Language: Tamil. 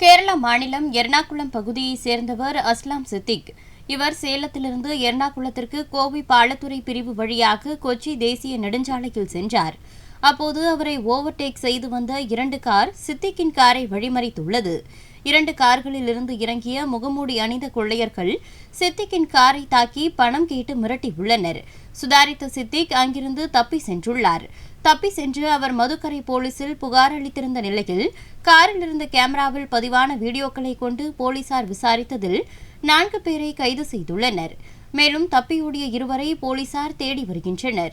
கேரள மாநிலம் எர்ணாகுளம் பகுதியைச் சேர்ந்தவர் அஸ்லாம் சித்திக். இவர் சேலத்திலிருந்து எர்ணாகுளத்திற்கு கோவை பாலத்துறை பிரிவு வழியாக கொச்சி தேசிய நெடுஞ்சாலையில் சென்றார். அப்போது அவரை ஓவர்டேக் செய்து வந்த இரண்டு கார் சித்திக்கின் காரை வழிமறித்துள்ளது. இரண்டு கார்களில் இருந்து இறங்கிய முகமூடி அணிந்த கொள்ளையர்கள் சித்திக்கின் காரை தாக்கி பணம் கேட்டு மிரட்டியுள்ளனர். சுதாரித்த சித்திக் அங்கிருந்து தப்பி சென்றுள்ளார். தப்பி சென்று அவர் மதுக்கரை போலீசில் புகார் அளித்திருந்த நிலையில் காரில் இருந்த கேமராவில் பதிவான வீடியோக்களை கொண்டு போலீசார் விசாரித்ததில் நான்கு பேரை கைது செய்துள்ளனர். மேலும் தப்பியோடிய இருவரை போலீசார் தேடி வருகின்றனர்.